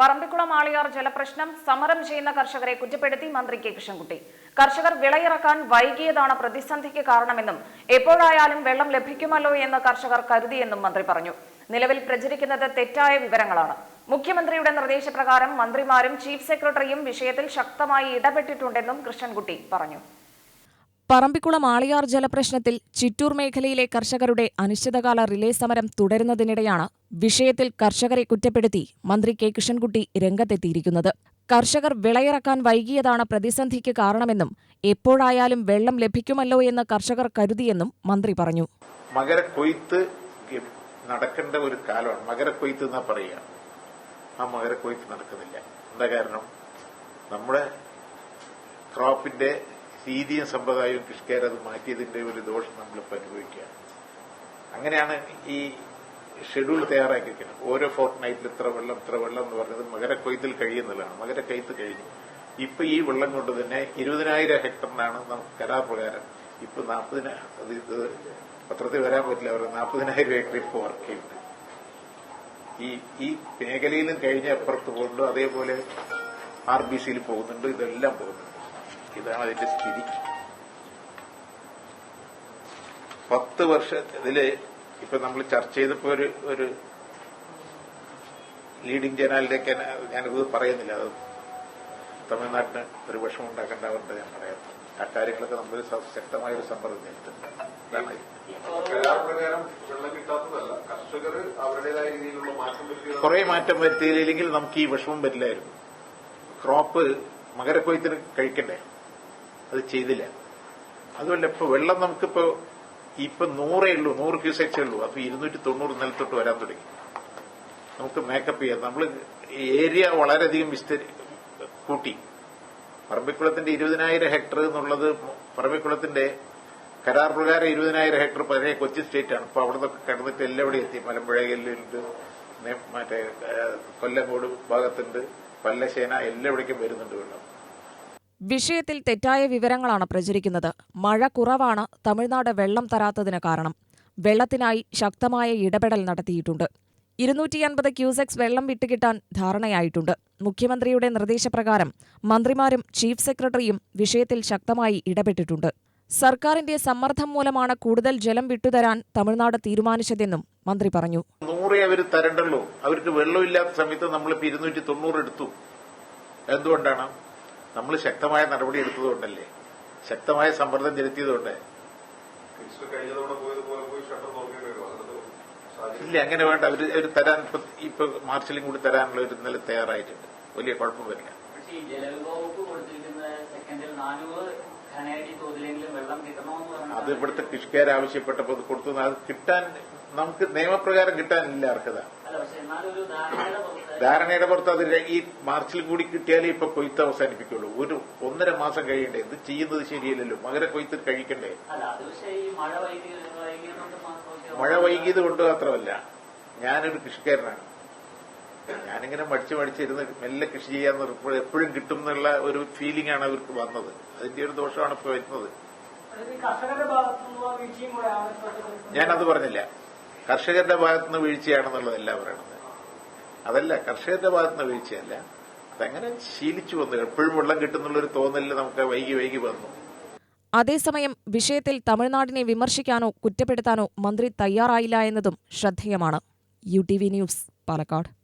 പറമ്പിക്കുളം ആളിയാർ ജലപ്രശ്നം സമരം ചെയ്യുന്ന കർഷകരെ കുറ്റപ്പെടുത്തി മന്ത്രി കെ കൃഷ്ണൻകുട്ടി. കർഷകർ വിളയിറക്കാൻ വൈകിയതാണ് പ്രതിസന്ധിക്ക് കാരണമെന്നും എപ്പോഴായാലും വെള്ളം ലഭിക്കുമല്ലോ എന്ന് കർഷകർ കരുതിയെന്നും മന്ത്രി പറഞ്ഞു. നിലവിൽ പ്രചരിക്കുന്നത് തെറ്റായ വിവരങ്ങളാണ്. മുഖ്യമന്ത്രിയുടെ നിർദ്ദേശപ്രകാരം മന്ത്രിമാരും ചീഫ് സെക്രട്ടറിയും വിഷയത്തിൽ ശക്തമായി ഇടപെട്ടിട്ടുണ്ടെന്നും കൃഷ്ണൻകുട്ടി പറഞ്ഞു. പറമ്പിക്കുളം ആളിയാർ ജലപ്രശ്നത്തിൽ ചിറ്റൂർ മേഖലയിലെ കർഷകരുടെ അനിശ്ചിതകാല റിലേ സമരം തുടരുന്നതിനിടെയാണ് വിഷയത്തിൽ കർഷകരെ കുറ്റപ്പെടുത്തി മന്ത്രി കെ കൃഷ്ണൻകുട്ടി രംഗത്തെത്തിയിരിക്കുന്നത്. കർഷകർ വിളയിറക്കാൻ വൈകിയതാണ് പ്രതിസന്ധിക്ക് കാരണമെന്നും എപ്പോഴായാലും വെള്ളം ലഭിക്കുമല്ലോ എന്ന് കർഷകർ കരുതിയെന്നും മന്ത്രി പറഞ്ഞു. മകരക്കൊയ്ത്ത് നടക്കേണ്ട ഒരു കാലമാണ്. മകരക്കൊയ്ത്ത് എന്നാ പറയുക? ആ മകരക്കൊയ്ത്ത് നടക്കുന്നില്ല. എന്താ കാരണം? നമ്മുടെ ക്രോപ്പിന്റെ രീതിയും സമ്പ്രദായവും കൃഷിക്കാരത് മാറ്റിയതിന്റെ ഒരു ദോഷം നമ്മളിപ്പോൾ അനുഭവിക്കുകയാണ്. അങ്ങനെയാണ് ഈ ഷെഡ്യൂൾ തയ്യാറാക്കിയിരിക്കുന്നത്. ഓരോ ഫോർട്ട് നൈറ്റിൽ ഇത്ര വെള്ളം ഇത്ര വെള്ളം എന്ന് പറഞ്ഞത് മകരക്കൊയ്ത്തിൽ കഴിയുന്നതാണ്. മകരക്കൊയ്ത്ത് കഴിഞ്ഞു. ഇപ്പൊ ഈ വെള്ളം കൊണ്ട് തന്നെ ഇരുപതിനായിരം ഹെക്ടറിനാണ് നമുക്ക് കരാർ പ്രകാരം ഇപ്പൊ നാൽപ്പതിന പത്രത്തിൽ വരാൻ പറ്റില്ല അവർ നാൽപ്പതിനായിരം ഏക്കർ ഇപ്പോൾ വർക്ക് ചെയ്യുന്നുണ്ട്. ഈ ഈ മേഖലയിലും കഴിഞ്ഞ അപ്പുറത്ത് പോകുന്നുണ്ട് അതേപോലെ ആർ ബി സിയിൽ പോകുന്നുണ്ട്. ഇതെല്ലാം പോകുന്നുണ്ട്. ഇതാണ് അതിന്റെ സ്ഥിതി. പത്ത് വർഷം ഇതിൽ ഇപ്പൊ നമ്മൾ ചർച്ച ചെയ്തപ്പോ ഒരു ഒരു ലീഡിംഗ് ജനാലിലേക്ക് ഞാനിത് പറയുന്നില്ല. അത് തമിഴ്നാട്ടിന് ഒരു വിഷമം ഉണ്ടാക്കേണ്ടതുകൊണ്ട് ഞാൻ പറയാം. ആ കാര്യങ്ങളൊക്കെ നമ്മൾ ശക്തമായ ഒരു സമ്മർദ്ദം നേരിട്ടുണ്ട് കുറെ മാറ്റം വരുത്തിയില്ലെങ്കിൽ നമുക്ക് ഈ വിഷമം വരില്ലായിരുന്നു. ക്രോപ്പ് മകരക്കൊയ്ത്തിന് കഴിക്കണ്ടേ? അത് ചെയ്തില്ല. അതുമല്ല ഇപ്പൊ വെള്ളം നമുക്കിപ്പോ ഇപ്പൊ നൂറേ ഉള്ളൂ നൂറ് ക്യൂസെക്സേ ഉള്ളൂ. അപ്പൊ ഇരുന്നൂറ്റി തൊണ്ണൂറ് നിലത്തോട്ട് വരാൻ തുടങ്ങി. നമുക്ക് മേക്കപ്പ് ചെയ്യാം. നമ്മൾ ഏരിയ വളരെയധികം വിസ്തരി കൂട്ടി. പറമ്പിക്കുളത്തിന്റെ ഇരുപതിനായിരം ഹെക്ടർ എന്നുള്ളത് പറമ്പിക്കുളത്തിന്റെ കരാർ പ്രകാരം ഇരുപതിനായിരം ഹെക്ടർ പതിനേ കൊച്ചി സ്റ്റേറ്റ് ആണ്. ഇപ്പൊ അവിടെ നിന്നൊക്കെ കിടന്നിട്ട് എല്ലാവിടെയും എത്തി. മലമ്പുഴയിലുണ്ട് മറ്റേ കൊല്ലങ്കോട് ഭാഗത്തുണ്ട് പല്ലശേന എല്ലാവിടേക്കും വരുന്നുണ്ട് വെള്ളം. വിഷയത്തിൽ തെറ്റായ വിവരങ്ങളാണ് പ്രചരിക്കുന്നത്. മഴ കുറവാണ് തമിഴ്നാട് വെള്ളം തരാത്തതിന് കാരണം. വെള്ളത്തിനായി ശക്തമായ ഇടപെടൽ നടത്തിയിട്ടുണ്ട്. ഇരുന്നൂറ്റി അൻപത് ക്യൂസെക്സ് വെള്ളം വിട്ടുകിട്ടാൻ ധാരണയായിട്ടുണ്ട്. മുഖ്യമന്ത്രിയുടെ നിർദ്ദേശപ്രകാരം മന്ത്രിമാരും ചീഫ് സെക്രട്ടറിയും വിഷയത്തിൽ ശക്തമായി ഇടപെട്ടിട്ടുണ്ട്. സർക്കാരിന്റെ സമ്മർദ്ദം മൂലമാണ് കൂടുതൽ ജലം വിട്ടുതരാൻ തമിഴ്നാട് തീരുമാനിച്ചതെന്നും മന്ത്രി പറഞ്ഞു. നൂറേ അവർ തരണ്ടല്ലോ അവർക്ക് വെള്ളമില്ലാത്ത സമയത്ത് നമ്മളിപ്പോ ഇരുന്നൂറ്റി തൊണ്ണൂറ് എടുത്തു. എന്തുകൊണ്ടാണ്? നമ്മൾ ശക്തമായ നടപടി എടുത്തതുകൊണ്ടല്ലേ? ശക്തമായ സമ്മർദ്ദം ചെലുത്തിയതുകൊണ്ട്. ഇല്ല അങ്ങനെ വേണ്ട. അവർ അവർ തരാൻ ഇപ്പൊ ഇപ്പൊ മാർച്ചിലും കൂടി തരാനുള്ള ഒരു നില തയ്യാറായിട്ടുണ്ട്. വലിയ കുഴപ്പം വരില്ല. അത് ഇവിടുത്തെ കൃഷിക്കാർ ആവശ്യപ്പെട്ടപ്പോൾ കൊടുത്തു. അത് കിട്ടാൻ നമുക്ക് നിയമപ്രകാരം കിട്ടാനില്ല അർഹത. ധാരണയുടെ പുറത്ത് അത് ഈ മാർച്ചിൽ കൂടി കിട്ടിയാലേ ഇപ്പൊ കൊയ്ത്ത് അവസാനിപ്പിക്കുള്ളൂ. ഒരു ഒന്നര മാസം കഴിയണ്ടേ? ഇത് ചെയ്യുന്നത് ശരിയല്ലല്ലോ. മകര കൊയ്ത്ത് കഴിക്കണ്ടേ? മഴ വൈകിയത് കൊണ്ട് മാത്രമല്ല ഞാനൊരു കൃഷിക്കാരനാണ്. ഞാനിങ്ങനെ മടിച്ചു മടിച്ചിരുന്ന് മെല്ലെ കൃഷി ചെയ്യാന്ന് എപ്പോഴും കിട്ടും എന്നുള്ള ഒരു ഫീലിംഗ് ആണ് അവർക്ക് വന്നത്. അതിന്റെ ഒരു ദോഷമാണ് ഇപ്പൊ വരുന്നത്. ഞാനത് പറഞ്ഞില്ല. കർഷകരുടെ ഭാഗത്തുനിന്ന് വീഴ്ചയാണെന്നുള്ളതല്ല പറയണത് അതല്ല കർഷകരുടെ ഭാഗത്തുനിന്ന് വീഴ്ചയല്ല. അതങ്ങനെ ശീലിച്ചു വന്നു. എപ്പോഴും വെള്ളം കിട്ടുന്നുള്ളൊരു തോന്നലിൽ നമുക്ക് വൈകി വൈകി വന്നു. അതേസമയം വിഷയത്തിൽ തമിഴ്നാടിനെ വിമർശിക്കാനോ കുറ്റപ്പെടുത്താനോ മന്ത്രി തയ്യാറായില്ല എന്നതും ശ്രദ്ധേയമാണ്. U T V news Palakkad.